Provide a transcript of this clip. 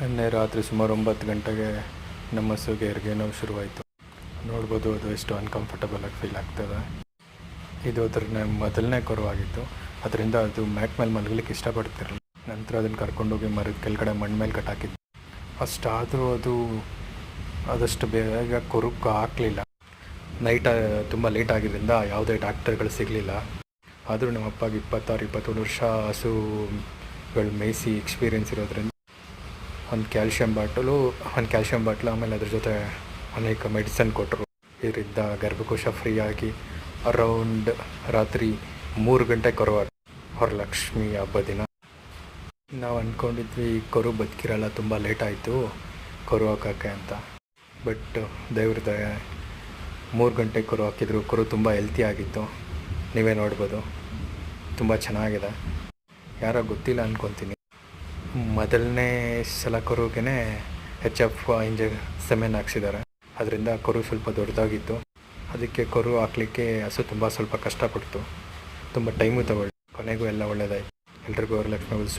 ನಿನ್ನೆ ರಾತ್ರಿ ಸುಮಾರು ಒಂಬತ್ತು ಗಂಟೆಗೆ ನಮ್ಮ ಹಸುಗೆ ಹೆರಿಗೆ ನೋವು ಶುರುವಾಯಿತು. ನೋಡ್ಬೋದು ಅದು ಎಷ್ಟು ಅನ್ಕಂಫರ್ಟಬಲ್ ಆಗಿ ಫೀಲ್ ಆಗ್ತದೆ. ಇದು ಅದ್ರ ಮೊದಲನೇ ಕೊರವಾಗಿತ್ತು. ಅದರಿಂದ ಅದು ಮ್ಯಾಕ್ ಮೇಲೆ ಮಲಗಲಿಕ್ಕೆ ಇಷ್ಟಪಡ್ತಿರಲಿಲ್ಲ. ನಂತರ ಅದನ್ನು ಕರ್ಕೊಂಡೋಗಿ ಮರದ ಕೆಳಗಡೆ ಮಣ್ಣು ಮೇಲೆ ಕಟ್ಟಾಕಿದ್ದು. ಅಷ್ಟಾದರೂ ಅದು ಆದಷ್ಟು ಬೇಗ ಕೊರುಕು ಹಾಕಲಿಲ್ಲ. ನೈಟ್ ತುಂಬ ಲೇಟ್ ಆಗಿದ್ದರಿಂದ ಯಾವುದೇ ಡಾಕ್ಟರ್ಗಳು ಸಿಗಲಿಲ್ಲ. ಆದರೂ ನಮ್ಮ ಅಪ್ಪಗೆ ಇಪ್ಪತ್ತಾರು ಇಪ್ಪತ್ತೊಂದು ವರ್ಷ ಹಸುಗಳು ಮೇಯಿಸಿ ಎಕ್ಸ್ಪೀರಿಯೆನ್ಸ್ ಇರೋದ್ರಿಂದ ಒಂದು ಕ್ಯಾಲ್ಶಿಯಂ ಬಾಟಲು, ಒಂದು ಕ್ಯಾಲ್ಶಿಯಂ ಬಾಟ್ಲು ಆಮೇಲೆ ಅದ್ರ ಜೊತೆ ಅನೇಕ ಮೆಡಿಸನ್ ಕೊಟ್ಟರು. ಇದರಿಂದ ಗರ್ಭಕೋಶ ಫ್ರೀ ಆಗಿ ಅರೌಂಡ್ ರಾತ್ರಿ ಮೂರು ಗಂಟೆ ಕೊರವ ವರಲಕ್ಷ್ಮಿ ಹಬ್ಬ ದಿನ. ನಾವು ಅಂದ್ಕೊಂಡಿದ್ವಿ ಕರು ಬದುಕಿರಲ್ಲ, ತುಂಬ ಲೇಟ್ ಆಯಿತು, ಕರು ಹಾಕೋಕ್ಕೆ ಅಂತ. ಬಟ್ ದೇವ್ರ ಮೂರು ಗಂಟೆ ಕೊರು ಹಾಕಿದ್ರು, ಕರು ತುಂಬ ಹೆಲ್ತಿ ಆಗಿತ್ತು. ನೀವೇ ನೋಡ್ಬೋದು. ತುಂಬ ಚೆನ್ನಾಗಿದೆ. ಯಾರೋ ಗೊತ್ತಿಲ್ಲ ಅಂದ್ಕೊತೀನಿ ಮೊದಲನೇ ಸಲ ಕರುಗೆ ಎಚ್ ಎಫ್ ಇಂಜ ಸೆಮೆನ್ ಹಾಕ್ಸಿದ್ದಾರೆ. ಅದರಿಂದ ಕರು ಸ್ವಲ್ಪ ದೊಡ್ಡದಾಗಿತ್ತು. ಅದಕ್ಕೆ ಕರು ಹಾಕ್ಲಿಕ್ಕೆ ಹಸು ತುಂಬ ಸ್ವಲ್ಪ ಕಷ್ಟಪಡ್ತು. ತುಂಬ ಟೈಮು ತಗೊಳ್ಳಿ. ಕೊನೆಗೂ ಎಲ್ಲ ಒಳ್ಳೆಯದಾಯ್ತು ಎಲ್ರಿಗೂ ವರಲಕ್ಷ್ಮಿ